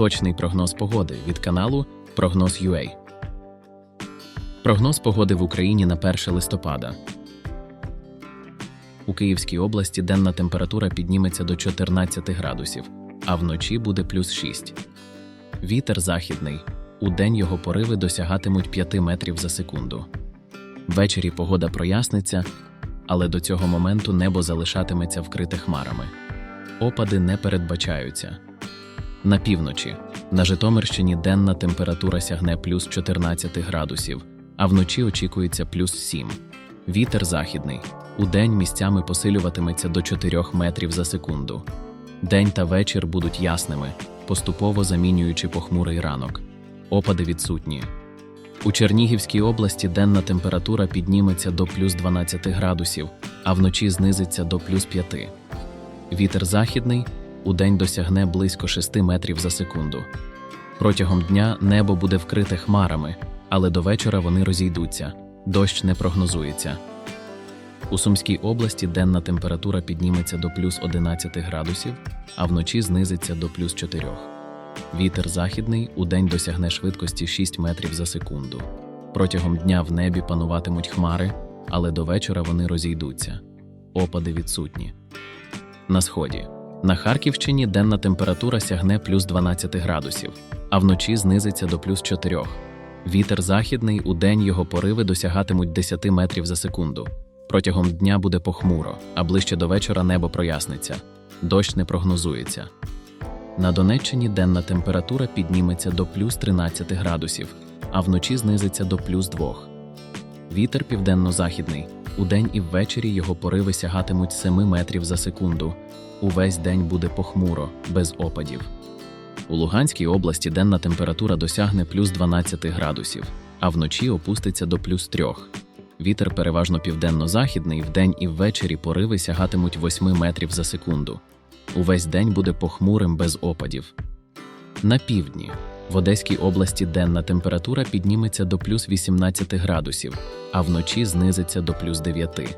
Точний прогноз погоди від каналу Прогноз UA. Прогноз погоди в Україні на 1 листопада. У Київській області денна температура підніметься до 14 градусів, а вночі буде плюс 6. Вітер західний. У день його пориви досягатимуть 5 метрів за секунду. Ввечері погода проясниться, але до цього моменту небо залишатиметься вкрите хмарами. Опади не передбачаються. На півночі на Житомирщині денна температура сягне плюс 14 градусів, а вночі очікується плюс 7. Вітер західний. Удень місцями посилюватиметься до 4 метрів за секунду. День та вечір будуть ясними, поступово замінюючи похмурий ранок. Опади відсутні. У Чернігівській області денна температура підніметься до плюс 12 градусів, а вночі знизиться до плюс 5. Вітер західний удень досягне близько 6 метрів за секунду. Протягом дня небо буде вкрите хмарами, але до вечора вони розійдуться. Дощ не прогнозується. У Сумській області денна температура підніметься до плюс 11 градусів, а вночі знизиться до плюс 4. Вітер західний удень досягне швидкості 6 метрів за секунду. Протягом дня в небі пануватимуть хмари, але до вечора вони розійдуться. Опади відсутні. На сході. На Харківщині денна температура сягне плюс 12 градусів, а вночі знизиться до плюс 4. Вітер західний, у день його пориви досягатимуть 10 метрів за секунду. Протягом дня буде похмуро, а ближче до вечора небо проясниться. Дощ не прогнозується. На Донеччині денна температура підніметься до плюс 13 градусів, а вночі знизиться до плюс 2. Вітер південно-західний. Удень і ввечері його пориви сягатимуть 7 метрів за секунду. Увесь день буде похмуро, без опадів. У Луганській області денна температура досягне плюс 12 градусів, а вночі опуститься до плюс 3. Вітер переважно південно-західний, вдень і ввечері пориви сягатимуть 8 метрів за секунду. Увесь день буде похмурим без опадів. На півдні в Одеській області денна температура підніметься до плюс 18 градусів, а вночі знизиться до плюс 9.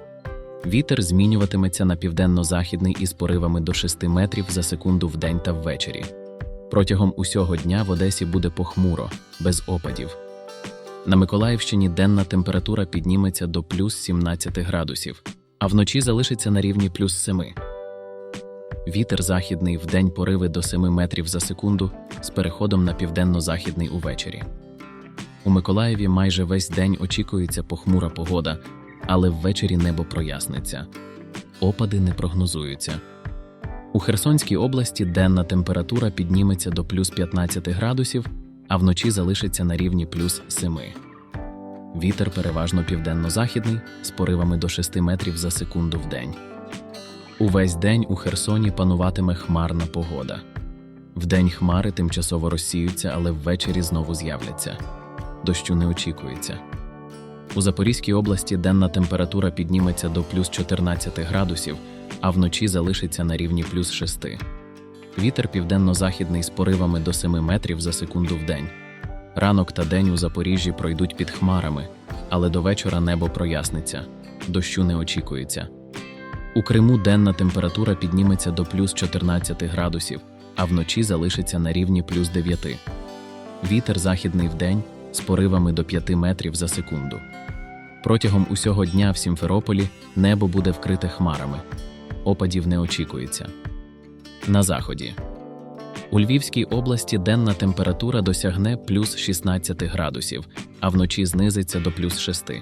Вітер змінюватиметься на південно-західний із поривами до 6 метрів за секунду вдень та ввечері. Протягом усього дня в Одесі буде похмуро, без опадів. На Миколаївщині денна температура підніметься до плюс 17 градусів, а вночі залишиться на рівні плюс 7. Вітер західний вдень пориви до 7 метрів за секунду з переходом на південно-західний увечері. У Миколаєві майже весь день очікується похмура погода, але ввечері небо проясниться. Опади не прогнозуються. У Херсонській області денна температура підніметься до плюс 15 градусів, а вночі залишиться на рівні плюс 7. Вітер переважно південно-західний з поривами до 6 метрів за секунду в день. Увесь день у Херсоні пануватиме хмарна погода. Вдень хмари тимчасово розсіються, але ввечері знову з'являться. Дощу не очікується. У Запорізькій області денна температура підніметься до плюс 14 градусів, а вночі залишиться на рівні плюс 6. Вітер південно-західний з поривами до 7 метрів за секунду в день. Ранок та день у Запоріжжі пройдуть під хмарами, але до вечора небо проясниться, дощу не очікується. У Криму денна температура підніметься до плюс 14 градусів, а вночі залишиться на рівні плюс 9. Вітер західний вдень з поривами до 5 метрів за секунду. Протягом усього дня в Сімферополі небо буде вкрите хмарами. Опадів не очікується. На заході. У Львівській області денна температура досягне плюс 16 градусів, а вночі знизиться до плюс 6.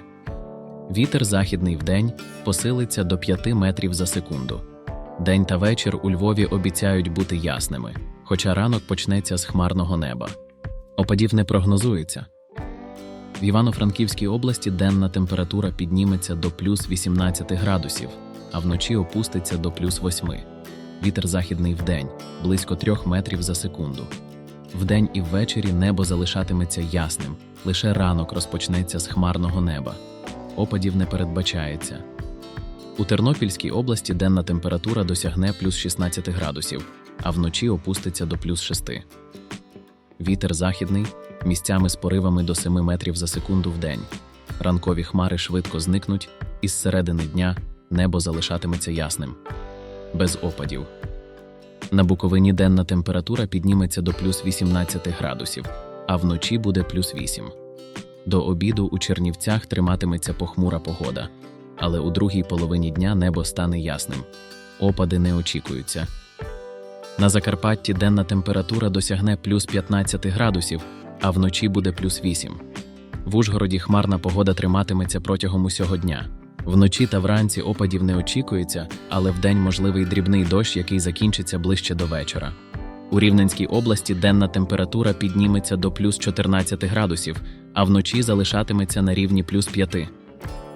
Вітер західний вдень посилиться до 5 метрів за секунду. День та вечір у Львові обіцяють бути ясними, хоча ранок почнеться з хмарного неба. Опадів не прогнозується. В Івано-Франківській області денна температура підніметься до плюс 18 градусів, а вночі опуститься до плюс 8. Вітер західний вдень близько 3 метрів за секунду. Вдень і ввечері небо залишатиметься ясним, лише ранок розпочнеться з хмарного неба. Опадів не передбачається. У Тернопільській області денна температура досягне плюс 16 градусів, а вночі опуститься до плюс 6. Вітер західний місцями з поривами до 7 метрів за секунду в день. Ранкові хмари швидко зникнуть, і з середини дня небо залишатиметься ясним, без опадів. На Буковині денна температура підніметься до плюс 18 градусів, а вночі буде плюс 8. До обіду у Чернівцях триматиметься похмура погода, але у другій половині дня небо стане ясним. Опади не очікуються. На Закарпатті денна температура досягне плюс 15 градусів, а вночі буде плюс 8. В Ужгороді хмарна погода триматиметься протягом усього дня. Вночі та вранці опадів не очікується, але вдень можливий дрібний дощ, який закінчиться ближче до вечора. У Рівненській області денна температура підніметься до плюс 14 градусів, а вночі залишатиметься на рівні плюс 5.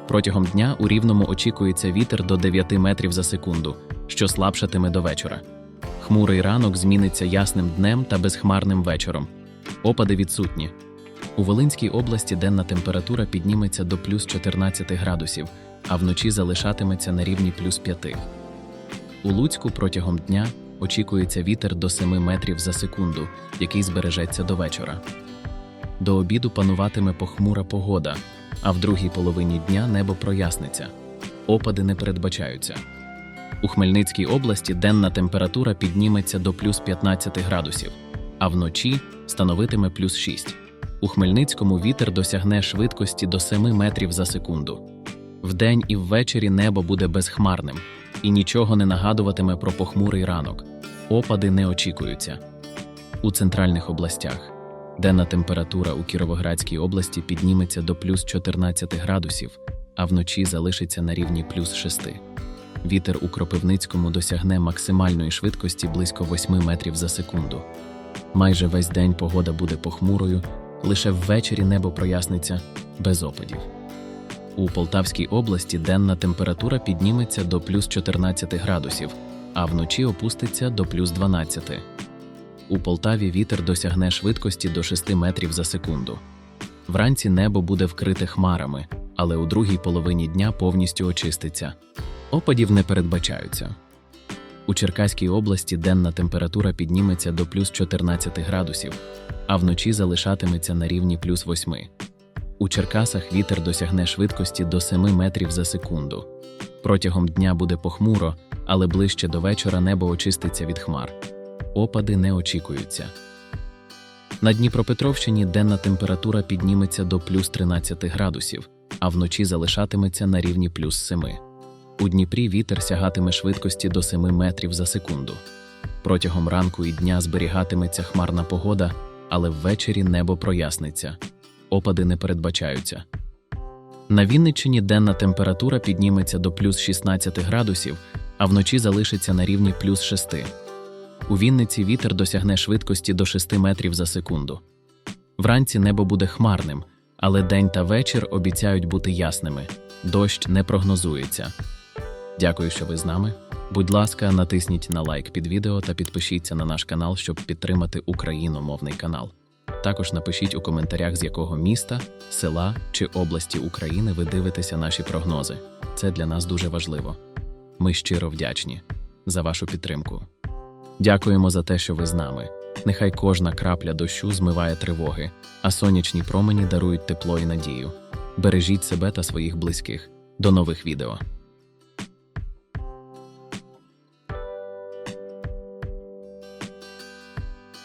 Протягом дня у Рівному очікується вітер до 9 метрів за секунду, що слабшатиме до вечора. Хмурий ранок зміниться ясним днем та безхмарним вечором. Опади відсутні. У Волинській області денна температура підніметься до плюс 14 градусів, а вночі залишатиметься на рівні плюс 5. У Луцьку протягом дня очікується вітер до 7 метрів за секунду, який збережеться до вечора. До обіду пануватиме похмура погода, а в другій половині дня небо проясниться. Опади не передбачаються. У Хмельницькій області денна температура підніметься до плюс 15 градусів, а вночі становитиме плюс 6. У Хмельницькому вітер досягне швидкості до 7 метрів за секунду. Вдень і ввечері небо буде безхмарним і нічого не нагадуватиме про похмурий ранок. Опади не очікуються. У центральних областях денна температура у Кіровоградській області підніметься до плюс 14 градусів, а вночі залишиться на рівні плюс 6. Вітер у Кропивницькому досягне максимальної швидкості близько 8 метрів за секунду. Майже весь день погода буде похмурою, лише ввечері небо проясниться без опадів. У Полтавській області денна температура підніметься до плюс 14 градусів, а вночі опуститься до плюс 12. У Полтаві вітер досягне швидкості до 6 метрів за секунду. Вранці небо буде вкрите хмарами, але у другій половині дня повністю очиститься. Опадів не передбачаються. У Черкаській області денна температура підніметься до плюс 14 градусів, а вночі залишатиметься на рівні плюс 8. У Черкасах вітер досягне швидкості до 7 метрів за секунду. Протягом дня буде похмуро, але ближче до вечора небо очиститься від хмар. Опади не очікуються. На Дніпропетровщині денна температура підніметься до плюс 13 градусів, а вночі залишатиметься на рівні плюс 7. У Дніпрі вітер сягатиме швидкості до 7 метрів за секунду. Протягом ранку і дня зберігатиметься хмарна погода, але ввечері небо проясниться. Опади не передбачаються. На Вінниччині денна температура підніметься до плюс 16 градусів, а вночі залишиться на рівні плюс 6. У Вінниці вітер досягне швидкості до 6 метрів за секунду. Вранці небо буде хмарним, але день та вечір обіцяють бути ясними. Дощ не прогнозується. Дякую, що ви з нами. Будь ласка, натисніть на лайк під відео та підпишіться на наш канал, щоб підтримати україномовний канал. Також напишіть у коментарях, з якого міста, села чи області України ви дивитеся наші прогнози. Це для нас дуже важливо. Ми щиро вдячні за вашу підтримку. Дякуємо за те, що ви з нами. Нехай кожна крапля дощу змиває тривоги, а сонячні промені дарують тепло і надію. Бережіть себе та своїх близьких. До нових відео.